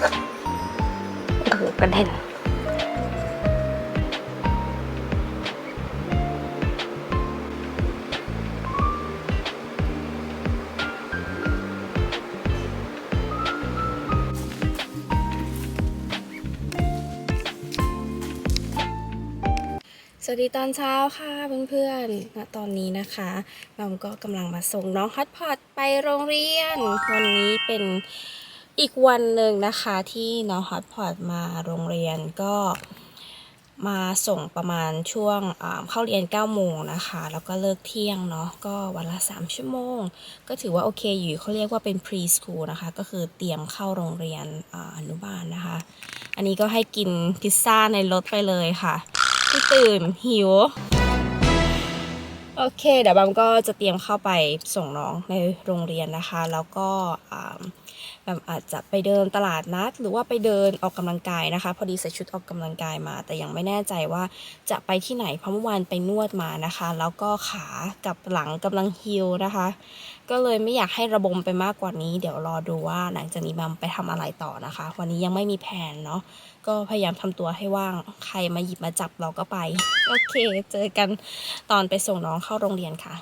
โอ้โหกระเด็นสวัสดีตอนเช้าค่ะเพื่อนๆณตอนนี้นะคะเราก็กำลังมาส่งน้องฮอตพอตไปโรงเรียน วันนี้เป็น อีกวันหนึ่งนะคะที่น้องฮอตพอตมาโรงเรียนก็มาส่งประมาณช่วงเข้าเรียน9โมงนะคะ แล้วก็เลิกเที่ยงเนาะก็วันละ 3 ชั่วโมง ก็ถือว่าโอเคอยู่เขาเรียกว่าเป็น pre school นะคะ ก็คือเตรียมเข้าโรงเรียนออนุบาลนะคะ อันนี้ก็ให้กินพิซซ่าในรถไปเลยค่ะที่ตื่นหิว โอเคเดี๋ยวบัมก็จะเตรียมเข้าไปส่งน้องในโรงเรียนนะคะ แล้วก็ อาจจะไปเดินตลาดนัด หรือว่าไปเดินออกกำลังกายนะคะ พอดีใส่ชุดออกกำลังกายมา แต่ยังไม่แน่ใจว่าจะไปที่ไหนเพราะเมื่อวานไปนวดมานะคะ แล้วก็ขากับหลังกำลังฮิลนะคะ ก็เลยไม่อยากให้ระบมไปมากกว่านี้ เดี๋ยวรอดูว่าหลังจากนี้บัมไปทำอะไรต่อนะคะ วันนี้ยังไม่มีแผนเนาะก็พยายามทำตัวให้ว่างใครมาหยิบมาจับเราก็ไป โอเค เจอกันตอนไปส่งน้องเข้าโรงเรียนค่ะ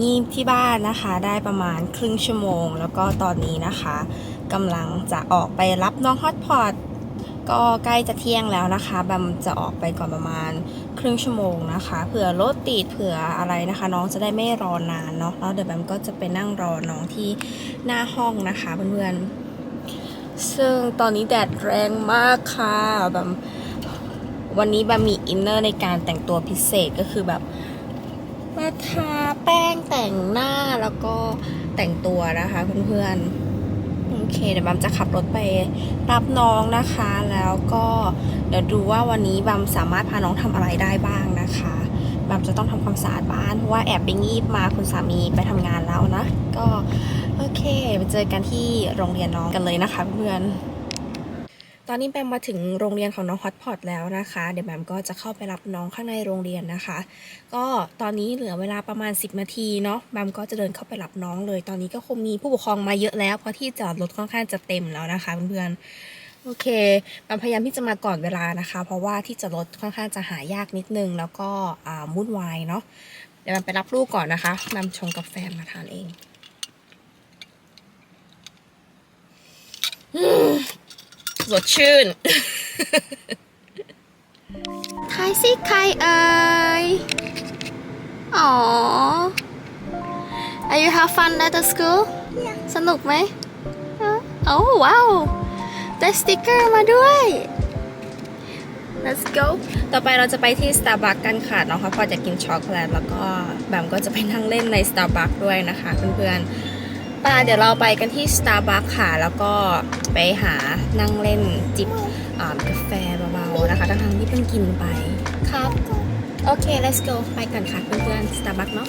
งีบที่บ้านนะคะ ได้ประมาณครึ่งชั่วโมง แล้วก็ตอนนี้นะคะกำลังจะออกไปรับน้องฮอตพอตก็ใกล้จะเที่ยงแล้วนะคะแบมจะออกไปก่อนประมาณครึ่งชั่วโมงนะคะเผื่อรถติดเผื่ออะไรนะคะ น้องจะได้ไม่รอนานเนาะแล้วเดี๋ยวแบมก็จะไปนั่งรอน้องที่หน้าห้องนะคะเพื่อนๆซึ่งตอนนี้แดดแรงมากค่ะแบบวันนี้แบมมีอินเนอร์ในการแต่งตัวพิเศษก็คือแบบ มาทาแป้งแต่งหน้าแล้วก็แต่งตัวนะคะเพื่อนๆ โอเค เดี๋ยวบัมจะขับรถไปรับน้องนะคะ แล้วก็เดี๋ยวดูว่าวันนี้บัมสามารถพาน้องทำอะไรได้บ้างนะคะบัมจะต้องทำความสะอาดบ้านเพราะว่าแอบไปงีบมาคุณสามีไปทำงานแล้วนะ ก็โอเคไปเจอกันที่โรงเรียนน้องกันเลยนะคะเพื่อน ตอนนี้แบมมาถึงโรงเรียนของน้องฮอตพอตแล้วนะคะ เดี๋ยวแบมก็จะเข้าไปรับน้องข้างในโรงเรียนนะคะ ก็ตอนนี้เหลือเวลาประมาณ 10 นาทีเนาะแบมก็จะเดินเข้าไปรับน้องเลย ตอนนี้ก็คงมีผู้ปกครองมาเยอะแล้วเพราะที่จอดรถค่อนข้างจะเต็มแล้วนะคะเพื่อนๆโอเคแบมพยายามที่จะมาก่อนเวลานะคะ เพราะว่าที่จอดรถค่อนข้างจะหายากนิดนึง แล้วก็อ่าวุ่นวายเนาะเดี๋ยวแบมไปรับลูกก่อนนะคะแบมชงกาแฟมาทานเอง สดชื่นทายสิใครเอ่ยอ๋อ Are you have fun at the school สนุกไหมโอ้ว้าวได้สติกเกอร์มาด้วย Let's go ต่อไปเราจะไปที่ Starbucks กันค่ะ น้องเขาพอจะกินช็อกโกแลตแล้วก็แบมก็จะไปนั่งเล่นใน Starbucks ด้วยนะคะเพื่อนๆ ป่าเดี๋ยวเราไปกันที่ Starbucks ค่ะ แล้วก็ไปหานั่งเล่นจิบอ่ากาแฟเบาๆนะคะทั้งๆที่เพิ่งกินไปครับ โอเค let's go ไปกันค่ะเพื่อนๆ Starbucks เนาะ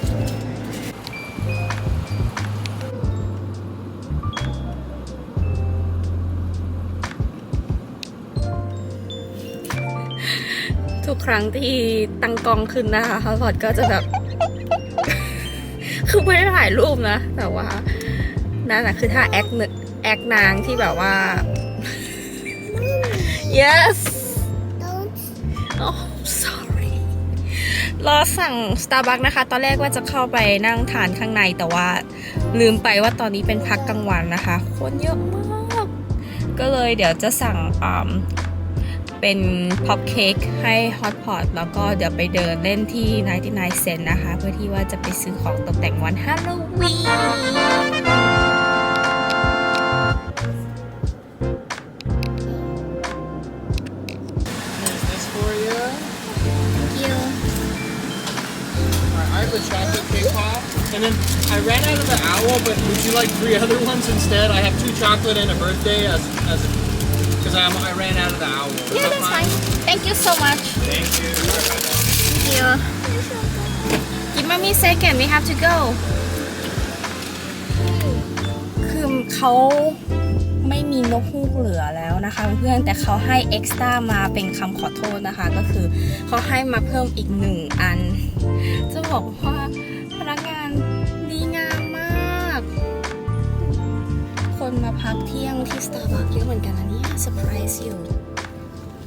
ทุกครั้งที่ตั้งกล้องขึ้นนะคะฮาร์วอร์ดก็จะแบบ คือไม่ได้ถ่ายรูปนะ แต่ว่า นั่นแหะคือท่าแอคเนแอคนางที่แบบว่า yes oh sorry รอสั่ง Starbucks นะคะ ตอนแรกว่าจะเข้าไปนั่งทานข้างในแต่ว่าลืมไปว่าตอนนี้เป็นพักกลางวันนะคะ คนเยอะมาก ก็เลยเดี๋ยวจะสั่งอ่าเป็นพ็อปเค้กให้ฮอตพอตแล้วก็เดี๋ยวไปเดินเล่นที่ 99 cent นะคะ เพื่อที่ว่าจะไปซื้อของตกแต่งวันฮาโลวีน would you like three other ones instead? I have two chocolate and a birthday as as because I I ran out of the owl. Is Yeah that that's fine Thank you so much Thank you. Thank you Give me a second we have to go คือเขาไม่มีนกฮูกเหลือแล้วนะคะเพื่อนแต่เขาให้เอ็กซ์ตร้ามาเป็นคำขอโทษนะคะ ก็คือเขาให้มาเพิ่มอีกหนึ่งอัน จะบอกว่า พักเที่ยงที่ Starbucks เยอะเหมือนกันนะเนี่ยเซอร์ไพรส์อยู่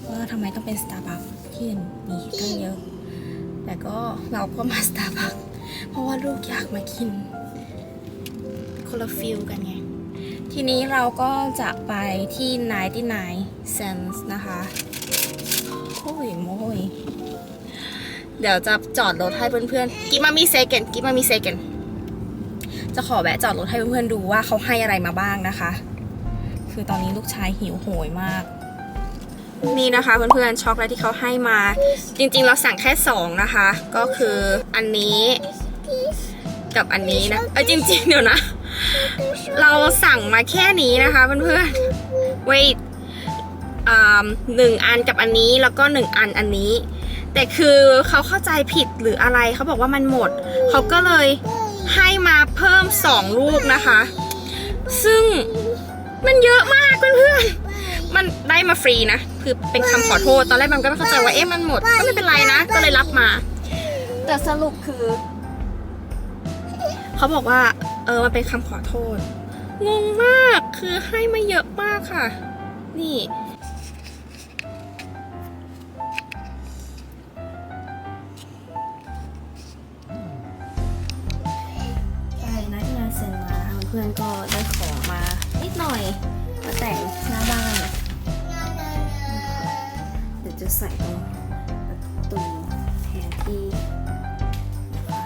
ว่าทำไมต้องเป็น Starbucks ที่อื่นมีตั้งเยอะ แต่ก็เราก็มา Starbucks เพราะว่าลูกอยากมากินคนละฟิลกันไง ทีนี้เราก็จะไปที่99 cents นะคะโอ้ยโมยเดี๋ยวจะจอดรถให้เพื่อนๆ กิมามีเซกันกิมามีเซกัน จะขอแวะจอดรถให้เพื่อนๆดูว่าเขาให้อะไรมาบ้างนะคะ คือตอนนี้ลูกชายหิวโหยมาก นี่นะคะเพื่อนๆช็อกแลตที่เขาให้มา จริงๆเราสั่งแค่สองนะคะ ก็คืออันนี้กับอันนี้นะเออจริงๆเดี๋ยวนะ เราสั่งมาแค่นี้นะคะเพื่อนๆ wait อ่าหนึ่งอันกับอันนี้แล้วก็หนึ่งอันอันนี้ แต่คือเขาเข้าใจผิดหรืออะไรเขาบอกว่ามันหมด เขาก็เลย ให้มาเพิ่มสองลูกนะคะ ซึ่งมันเยอะมากเพื่อนๆ มันได้มาฟรีนะ คือเป็นคำขอโทษ ตอนแรกมันก็ไม่เข้าใจว่าเอ๊ะมันหมด ก็ไม่เป็นไรนะ ก็เลยรับมา แต่สรุปคือ เขาบอกว่า เออ มันเป็นคำขอโทษ งงมาก คือให้มาเยอะมากค่ะ นี่ พื่อนก็ได้ของมานิดหน่อย มาแต่งหน้าบ้าน เดี๋ยวจะใส่ตรงประตูแทนที่นะคะ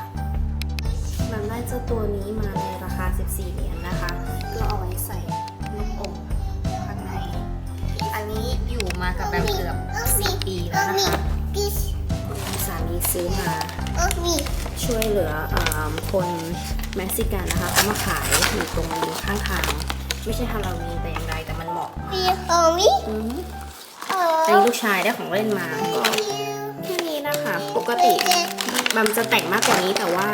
มันได้เจ้าตัวนี้มาในราคา 14 เหรียญนะคะ ก็เอาไว้ใส่ลูกอมข้างใน อันนี้อยู่มากับแบบเกือบ 4 ปีแล้วนะคะ ซื้อมาช่วยเหลือเออคนเม็กซิกันนะคะเขามาขายอยู่ตรงข้างทาง ไม่ใช่ฮาโลวีนแต่อย่างใดแต่มันเหมาะอืมอันนี้ลูกชายได้ของเล่นมาก็แค่นี้นะคะปกติบัมจะแต่งมากกว่านี้แต่ว่า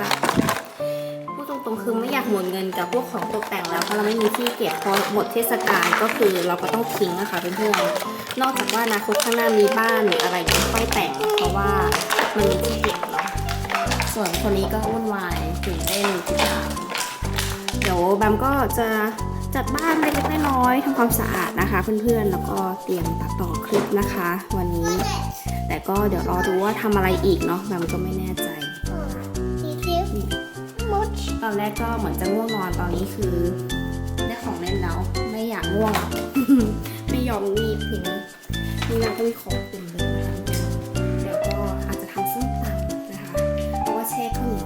พูดตรงๆคือไม่อยากหมดเงินกับพวกของตกแต่งแล้วเพราะเราไม่มีที่เก็บพอหมดเทศกาลก็คือเราก็ต้องทิ้งนะคะเพื่อนๆ นอกจากว่าอนาคตข้างหน้ามีบ้านหรืออะไรก็ค่อยแต่งเพราะว่ามันมีที่เก็บเนาะส่วนคนนี้ก็วุ่นวายตื่นเต้นทุกอย่างเดี๋ยวแบมก็จะจัดบ้านเล็กๆน้อยๆทำความสะอาดนะคะ เพื่อนๆแล้วก็เตรียมตัดต่อคลิปนะคะ วันนี้ แต่ก็เดี๋ยวรอดูว่าทำอะไรอีกเนาะแบมก็ไม่แน่ใจตอนแรกก็เหมือนจะง่วงนอนตอนนี้คือได้ของเล่นแล้วไม่อยากง่วงไม่ ยอมนีบทีนี้นี่เราก็มีของเต็มเลยนะคะเดี๋ยวก็อาจจะทำส้มตำนะคะเพราะว่าแช่ข้าวเหนียว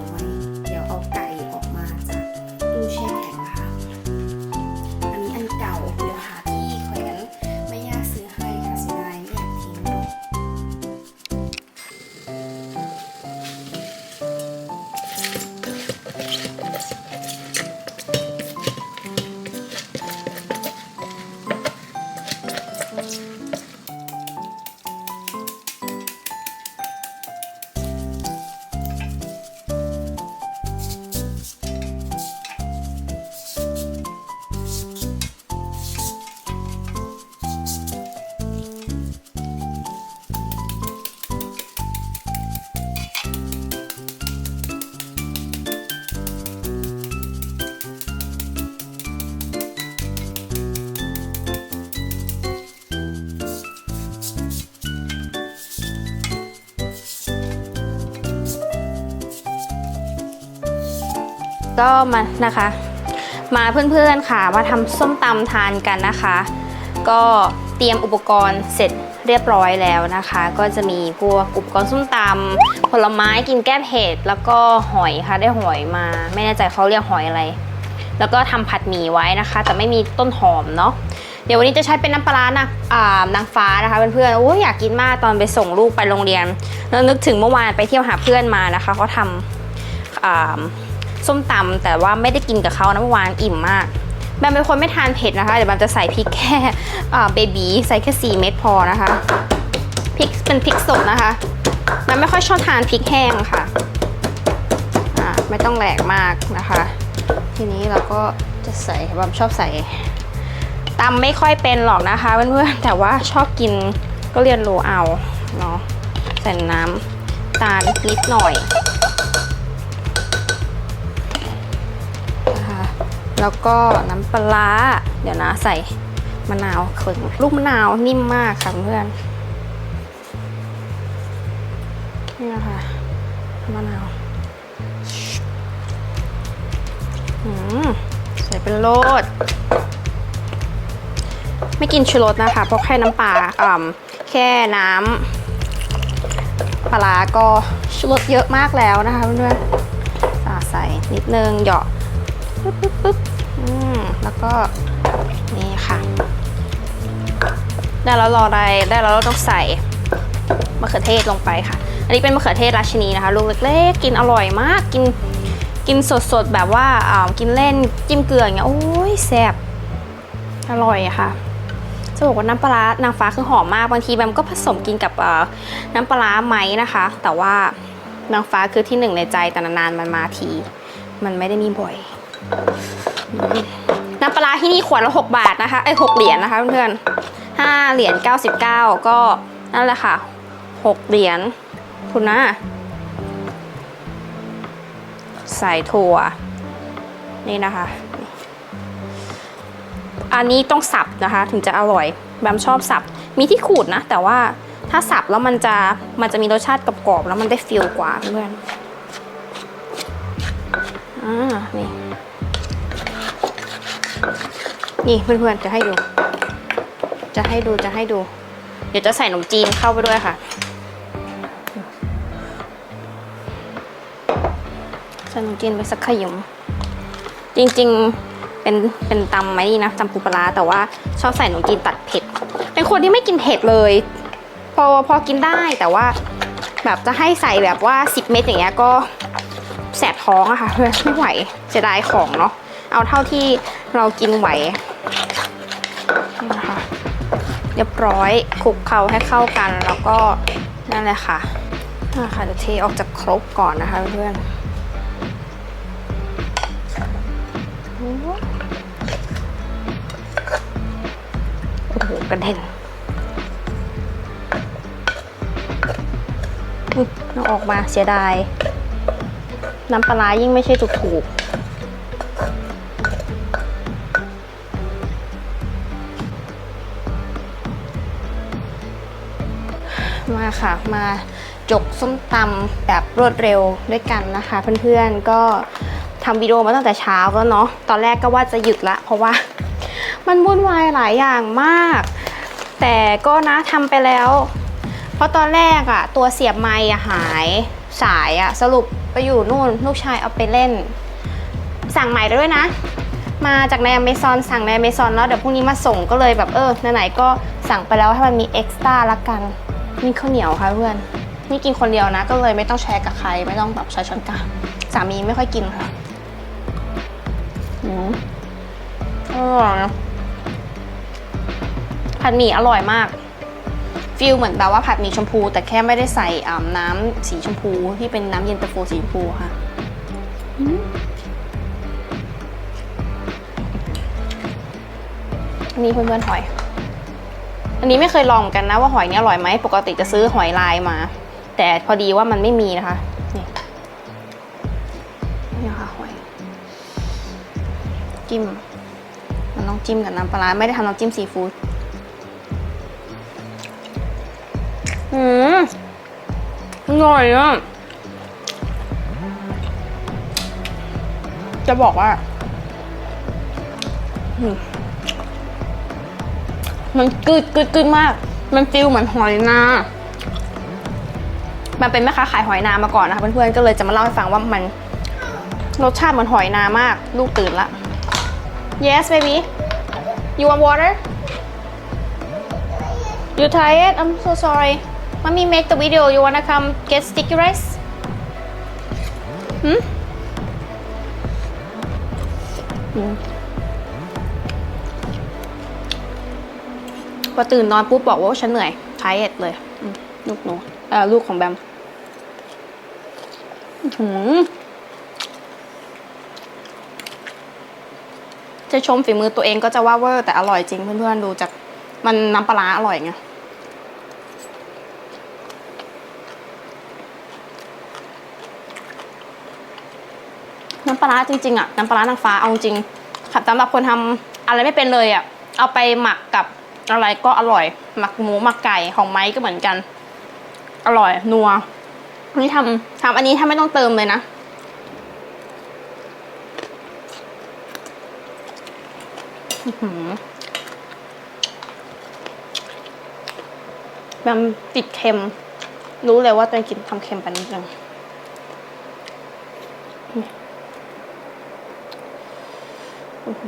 ก็มานะคะ มาเพื่อนๆค่ะมาทำส้มตำทานกันนะคะ ก็เตรียมอุปกรณ์เสร็จเรียบร้อยแล้วนะคะ ก็จะมีพวกอุปกรณ์ส้มตำผลไม้กินแก้เผ็ดแล้วก็หอยค่ะได้หอยมา ไม่แน่ใจเขาเรียกหอยอะไร แล้วก็ทำผัดหมี่ไว้นะคะ แต่ไม่มีต้นหอมเนาะเดี๋ยววันนี้จะใช้เป็นน้ำปลานะอ่านางฟ้านะคะเพื่อนๆโอ้ยอยากกินมากตอนไปส่งลูกไปโรงเรียน แล้วนึกถึงเมื่อวานไปเที่ยวหาเพื่อนมานะคะเขาทำอ่า ส้มตำแต่ว่าไม่ได้กินกับเขานะเมื่อวานอิ่มมากแบมเป็นคนไม่ทานเผ็ดนะคะเดี๋ยวแบมจะใส่พริกแค่เบบีใส่แค่4เม็ดพอนะคะพริกเป็นพริกสดนะคะแบมไม่ค่อยชอบทานพริกแห้งค่ะอ่าไม่ต้องแหลกมากนะคะ ทีนี้เราก็จะใส่แบมชอบใส่ตำไม่ค่อยเป็นหรอกนะคะเพื่อนๆแต่ว่าชอบกินก็เรียนรู้เอาเนาะใส่น้ำตาลนิดหน่อย แล้วก็น้ำปลา เดี๋ยวนะใส่มะนาวขึงลูกมะนาวนิ่มมากค่ะเพื่อนนี่นะคะมะนาวอืมใส่เป็นโลด ไม่กินชูรสนะคะ เพราะแค่น้ำปลาอ่ำแค่น้ำปลาก็ชูรสเยอะมากแล้วนะคะเพื่อนๆใส่นิดนึงเหยาะปึ๊บปึ๊บปึ๊บ ก็นี่ค่ะ ได้แล้วรอได้ได้แล้วเราต้องใส่มะเขือเทศลงไปค่ะ อันนี้เป็นมะเขือเทศราชินีนะคะ ลูกเล็กๆ กินอร่อยมาก กินกินสดๆ แบบว่าอ่ากินเล่นจิ้มเกลืออย่างเงี้ย โอ้ยแซ่บอร่อยค่ะจะบอกว่าน้ำปลานางฟ้าคือหอมมาก บางทีแบมก็ผสมกินกับน้ำปลาร้าไหมนะคะ แต่ว่านางฟ้าคือที่หนึ่งในใจแต่นานๆมันมาที มันไม่ได้มีบ่อย น้ำปลาที่นี่ขวดละ6บาทนะคะเอ้ย6เหรียญนะคะเพื่อนๆ5เหรียญ99 ก็นั่นแหละค่ะ6เหรียญคุณนะใส่ถั่ว นี่นะคะ อันนี้ต้องสับนะคะ ถึงจะอร่อยแบมชอบสับ มีที่ขูดนะ แต่ว่าถ้าสับแล้วมันจะมันจะมีรสชาติกรอบๆแล้วมันได้ฟิลกว่าเพื่อนอ่านี่ นี่เพื่อนๆจะให้ดู จะให้ดูจะให้ดู เดี๋ยวจะใส่ขนมจีนเข้าไปด้วยค่ะ ใส่ขนมจีนไปสักขยม จริงๆเป็นเป็นตำไหมนี่นะตำปูปลาแต่ว่าชอบใส่ขนมจีนตัดเผ็ด เป็นคนที่ไม่กินเผ็ดเลย พอพอกินได้แต่ว่าแบบจะให้ใส่แบบว่า 10 เม็ดอย่างเงี้ยก็แสบท้องอะค่ะไม่ไหวเสียดายของเนาะ เอาเท่าที่เรากินไหวนี่นะคะเรียบร้อยคลุกเคล้าให้เข้ากันแล้วก็นั่นแหละค่ะนั่ะคะเดี๋ยวเทออกจากครกก่อนนะคะเพื่อนโอ้โหกระเด็นอุ๊ยอออกมาเสียดาย น้ำปลาร้ายิ่งไม่ใช่ถูกๆ ค่ะ มาจกส้มตำแบบรวดเร็วด้วยกันนะคะ เพื่อนๆก็ทำวิดีโอมาตั้งแต่เช้าแล้วเนาะตอนแรกก็ว่าจะหยุดละ เพราะว่ามันวุ่นวายหลายอย่างมาก แต่ก็นะทำไปแล้ว เพราะตอนแรกอะตัวเสียบไม้อะหายสายอะสรุปไปอยู่นู่นลูกชายเอาไปเล่น สั่งใหม่ได้ด้วยนะ มาจากในอเมซอนสั่งในอเมซอนแล้วเดี๋ยวพรุ่งนี้มาส่งก็เลยแบบเออไหนๆก็สั่งไปแล้วให้มันมีเอ็กซ์ตร้าละกัน นี่ข้าวเหนียวค่ะเพื่อน นี่กินคนเดียวนะ ก็เลยไม่ต้องแชร์กับใคร ไม่ต้องแบบใช้ช้อนกลางสามีไม่ค่อยกินค่ะอืมอร่อยผัดหมี่อร่อยมากฟิลเหมือนแบบว่าผัดหมี่ชมพู แต่แค่ไม่ได้ใส่อ่าน้ำสีชมพูที่เป็นน้ำเย็นตาโฟสีชมพูค่ะนนี้เพื่อนๆหอย อันนี้ไม่เคยลองเหมือนกันนะว่าหอยนี้อร่อยไหมปกติจะซื้อหอยลายมา แต่พอดีว่ามันไม่มีนะคะนี่นี่ค่ะหอยจิ้มมันต้องจิ้มกับน้ำปลาไม่ได้ทำน้ำจิ้มซีฟู้ดอืมอร่อยอะจะบอกว่าอืม มันกึดกึดกึดมาก มันฟิลเหมือนหอยนา มันเป็นแม่ค้าขายหอยนามาก่อนนะคะเพื่อนๆ ก็เลยจะมาเล่าให้ฟังว่ามันรสชาติเหมือนหอยนามาก ลูกตื่นละ Yes baby you want water you tired I'm so sorry Mommy make the video you wanna come get sticky rice หืม พอตื่นนอนปุ๊บบอกว่าฉันเหนื่อยใช้เอ็ดเลยลูกหนูเอ่อลูกของแบมหือจะชมฝีมือตัวเองก็จะว่าเวอร์แต่อร่อยจริงเพื่อนๆดูจากมันน้ำปลาร้าอร่อยไงน้ำปลาร้าจริงๆอะน้ำปลาร้านางฟ้าเอาจริงค่ะสำหรับคนทำอะไรไม่เป็นเลยอะเอาไปหมักกับ อะไรก็อร่อย หมักหมูหมักไก่ของไม้ก็เหมือนกัน อร่อยนัวนนี้ทำทำอันนี้ถ้าไม่ต้องเติมเลยนะอื้อหือแบบติดเค็ม รู้เลยว่าตัวเองกินทำเค็มไปนิดนึงโอ้โห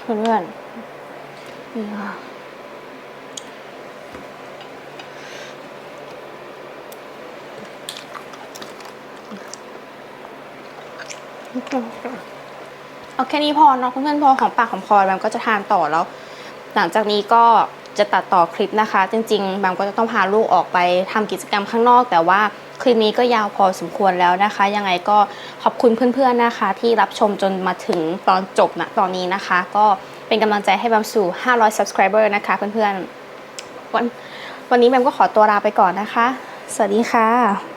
เพื่อนๆนี่ค่ะ เอาแค่นี้พอเนาะเพื่อนๆพอของปากของคอแบมก็จะทานต่อแล้ว หลังจากนี้ก็จะตัดต่อคลิปนะคะ จริงๆแบมก็จะต้องพาลูกออกไปทำกิจกรรมข้างนอก แต่ว่าคลิปนี้ก็ยาวพอสมควรแล้วนะคะ ยังไงก็ขอบคุณเพื่อนๆนะคะ ที่รับชมจนมาถึงตอนจบนะตอนนี้นะคะ ก็เป็นกำลังใจให้แบมสู่ 500 subscriber นะคะเพื่อนๆวันวันนี้แบมก็ขอตัวลาไปก่อนนะคะ สวัสดีค่ะ